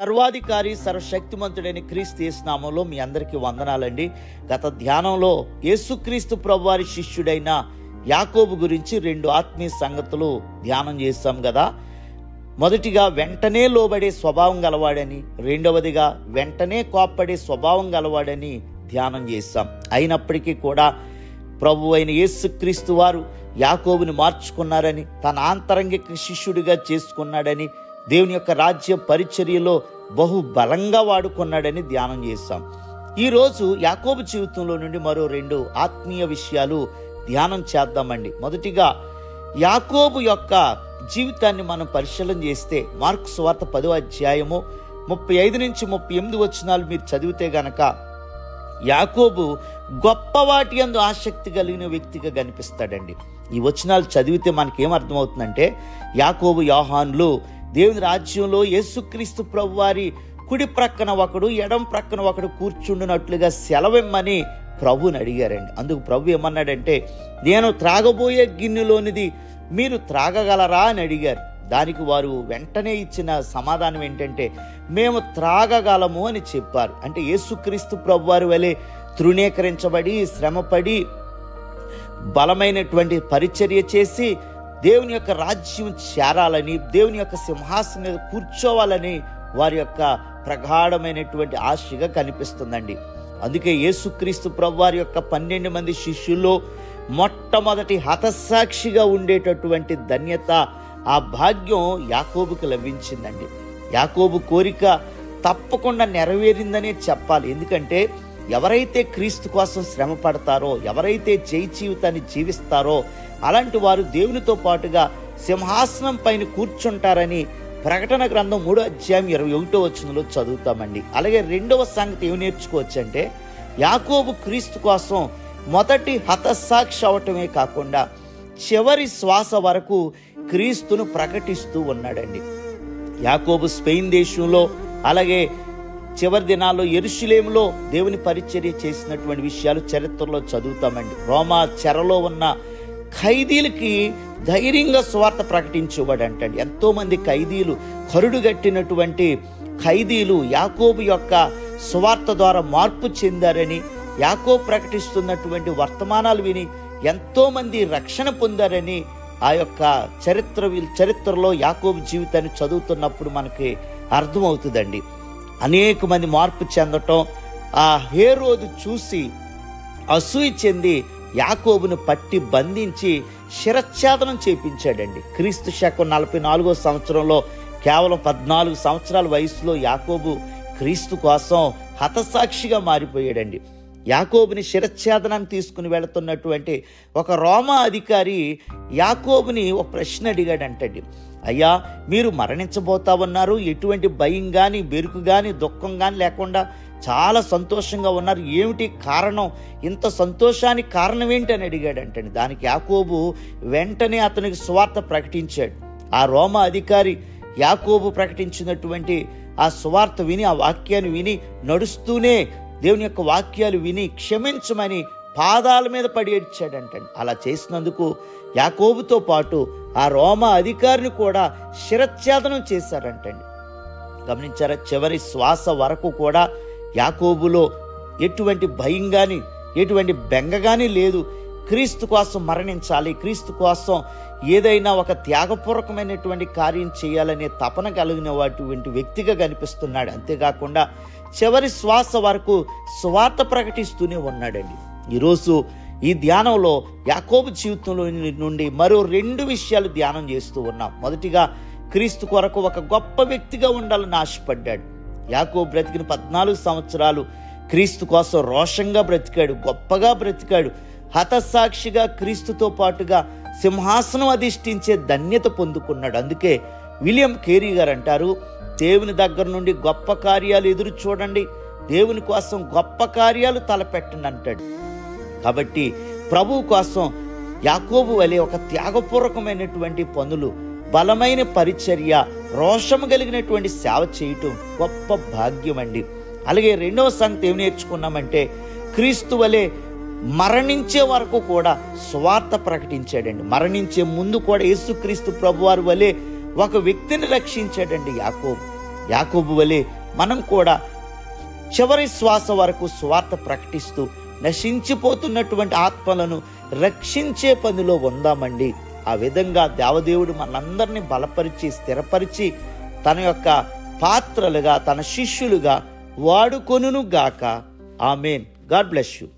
సర్వాధికారి సర్వశక్తిమంతుడైన క్రీస్తు యేసు నామంలో మీ అందరికీ వందనాలండి. గత ధ్యానంలో యేసుక్రీస్తు ప్రభువారి శిష్యుడైన యాకోబు గురించి రెండు ఆత్మీయ సంగతులు ధ్యానం చేస్తాం కదా మొదటిగా వెంటనే లోబడే స్వభావం గలవాడని రెండవదిగా వెంటనే కోప్పడే స్వభావం గలవాడని ధ్యానం చేస్తాం అయినప్పటికీ కూడా ప్రభు అయిన యేసుక్రీస్తు వారు యాకోబుని మార్చుకున్నారని తన ఆంతరంగిక శిష్యుడిగా చేసుకున్నాడని దేవుని యొక్క రాజ్య పరిచర్యలో బహు బలంగా వాడుకున్నాడని ధ్యానం చేస్తాం ఈరోజు యాకోబు జీవితంలో నుండి మరో రెండు ఆత్మీయ విషయాలు ధ్యానం చేద్దామండి. మొదటిగా యాకోబు యొక్క జీవితాన్ని మనం పరిశీలన చేస్తే మార్క్స్ స్వార్త పదో అధ్యాయము ముప్పై ఐదు నుంచి ముప్పై ఎనిమిది వచ్చినాలు మీరు చదివితే గనక యాకోబు గొప్ప వాటి అందు ఆసక్తి కలిగిన వ్యక్తిగా కనిపిస్తాడండి. ఈ వచనాలు చదివితే మనకేం అర్థమవుతుందంటే యాకోబు యోహాన్లు దేవుని రాజ్యంలో యేసుక్రీస్తు ప్రభు వారి కుడి ప్రక్కన ఒకడు ఎడం ప్రక్కన ఒకడు కూర్చుండునట్లుగా సెలవిమ్మని ప్రభుని అడిగారండి. అందుకు ప్రభు ఏమన్నాడంటే నేను త్రాగబోయే గిన్నెలోనిది మీరు త్రాగగలరా? అని అడిగారు. దానికి వారు వెంటనే ఇచ్చిన సమాధానం ఏంటంటే మేము త్రాగగలము అని చెప్పారు. అంటే యేసుక్రీస్తు ప్రభు వారి వలె తృణీకరించబడి శ్రమపడి బలమైనటువంటి పరిచర్య చేసి దేవుని యొక్క రాజ్యం చేరాలని దేవుని యొక్క సింహాసనం మీద కూర్చోవాలని వారి యొక్క ప్రగాఢమైనటువంటి ఆశగా కనిపిస్తుందండి. అందుకే యేసుక్రీస్తు ప్రభు వారి యొక్క పన్నెండు మంది శిష్యుల్లో మొట్టమొదటి హతసాక్షిగా ఉండేటటువంటి ధన్యత ఆ భాగ్యం యాకోబుకు లభించిందండి. యాకోబు కోరిక తప్పకుండా నెరవేరిందనే చెప్పాలి. ఎందుకంటే ఎవరైతే క్రీస్తు కోసం శ్రమ పడతారో ఎవరైతే జై జీవితాన్ని జీవిస్తారో అలాంటి వారు దేవునితో పాటుగా సింహాసనం పైన కూర్చుంటారని ప్రకటన గ్రంథం మూడో అధ్యాయం ఇరవై ఒకటో వచనంలో చదువుతామండి. అలాగే రెండవ సంగతి ఏమి నేర్చుకోవచ్చు అంటే యాకోబు క్రీస్తు కోసం మొదటి హతసాక్షి అవటమే కాకుండా చివరి శ్వాస వరకు క్రీస్తును ప్రకటిస్తూ ఉన్నాడండి. యాకోబు స్పెయిన్ దేశంలో అలాగే చివరి దినాల్లో ఎరుషులేములో దేవుని పరిచర్య చేసినటువంటి విషయాలు చరిత్రలో చదువుతామండి. రోమా చెరలో ఉన్న ఖైదీలకి ధైర్యంగా స్వార్థ ప్రకటించేవాడు ఎంతోమంది ఖైదీలు కరుడుగట్టినటువంటి ఖైదీలు యాకోబు యొక్క స్వార్థ ద్వారా మార్పు చెందారని యాకోబు ప్రకటిస్తున్నటువంటి వర్తమానాలు విని ఎంతోమంది రక్షణ పొందారని ఆ యొక్క చరిత్ర చరిత్రలో యాకోబు జీవితాన్ని చదువుతున్నప్పుడు మనకి అర్థమవుతుందండి. అనేక మంది మార్పు చెందటం ఆ హేరోదు చూసి అసూయ చెంది యాకోబును పట్టి బంధించి శిరచ్ఛేదనం చేపించాడండి. క్రీస్తు శకం నలభై నాలుగో సంవత్సరంలో కేవలం పద్నాలుగు సంవత్సరాల వయసులో యాకోబు క్రీస్తు కోసం హతసాక్షిగా మారిపోయాడండి. యాకోబుని శిరఛేదనాన్ని తీసుకుని వెళుతున్నటువంటి ఒక రోమా అధికారి యాకోబుని ఒక ప్రశ్న అడిగాడంటండి. అయ్యా మీరు మరణించబోతా ఉన్నారు. ఎటువంటి భయం కానీ బెరుకు కానీ దుఃఖం కానీ లేకుండా చాలా సంతోషంగా ఉన్నారు. ఏమిటి కారణం? ఇంత సంతోషానికి కారణం ఏంటి? అని అడిగాడంటండి. దానికి యాకోబు వెంటనే అతనికి స్వార్థ ప్రకటించాడు. ఆ రోమా అధికారి యాకోబు ప్రకటించినటువంటి ఆ సువార్త విని ఆ వాక్యాన్ని విని నడుస్తూనే దేవుని యొక్క వాక్యాలు విని క్షమించమని పాదాల మీద పడి ఏడ్చాడంటండి. అలా చేసినందుకు యాకోబుతో పాటు ఆ రోమా అధికారిని కూడా శిరచ్ఛేదనం చేశారంటండి. గమనించారా? చివరి శ్వాస వరకు కూడా యాకోబులో ఎటువంటి భయం కానీ ఎటువంటి బెంగ కానీ లేదు. క్రీస్తు కోసం మరణించాలి క్రీస్తు కోసం ఏదైనా ఒక త్యాగపూర్వకమైనటువంటి కార్యం చేయాలనే తపన కలిగిన వాటి వ్యక్తిగా కనిపిస్తున్నాడు. అంతేకాకుండా చివరి శ్వాస వరకు స్వార్థ ప్రకటిస్తూనే ఉన్నాడండి. ఈరోజు ఈ ధ్యానంలో యాకోబు జీవితంలో నుండి మరో రెండు విషయాలు ధ్యానం చేస్తూ ఉన్నాం. మొదటిగా క్రీస్తు కొరకు ఒక గొప్ప వ్యక్తిగా ఉండాలని ఆశపడ్డాడు. యాకోబు బ్రతికిన పద్నాలుగు సంవత్సరాలు క్రీస్తు కోసం రోషంగా బ్రతికాడు గొప్పగా బ్రతికాడు. హతసాక్షిగా క్రీస్తుతో పాటుగా సింహాసనం అధిష్ఠించే ధన్యత పొందుకున్నాడు. అందుకే విలియం కేరీ గారు అంటారు దేవుని దగ్గర నుండి గొప్ప కార్యాలు ఎదురు చూడండి. దేవుని కోసం గొప్ప కార్యాలు తలపెట్టండి అంటాడు. కాబట్టి ప్రభువు కోసం యాకోబు వలె ఒక త్యాగపూర్వకమైనటువంటి పనులు బలమైన పరిచర్య రోషము కలిగినటువంటి సేవ చేయటం గొప్ప భాగ్యం అండి. అలాగే రెండవ సంగతి ఏమి నేర్చుకున్నామంటే క్రీస్తు వలె మరణించే వరకు కూడా స్వార్థ ప్రకటించాడండి. మరణించే ముందు కూడా యేసుక్రీస్తు ప్రభువారు వలె ఒక వ్యక్తిని రక్షించాడండి యాకోబు. యాకోబు వలె మనం కూడా చివరి శ్వాస వరకు స్వార్థ ప్రకటిస్తూ నశించిపోతున్నటువంటి ఆత్మలను రక్షించే పనిలో ఉందామండి. ఆ విధంగా దేవదేవుడు మనందరినీ బలపరిచి స్థిరపరిచి తన యొక్క పాత్రలుగా తన శిష్యులుగా వాడుకొనును గాక ఆమెన్. God bless you.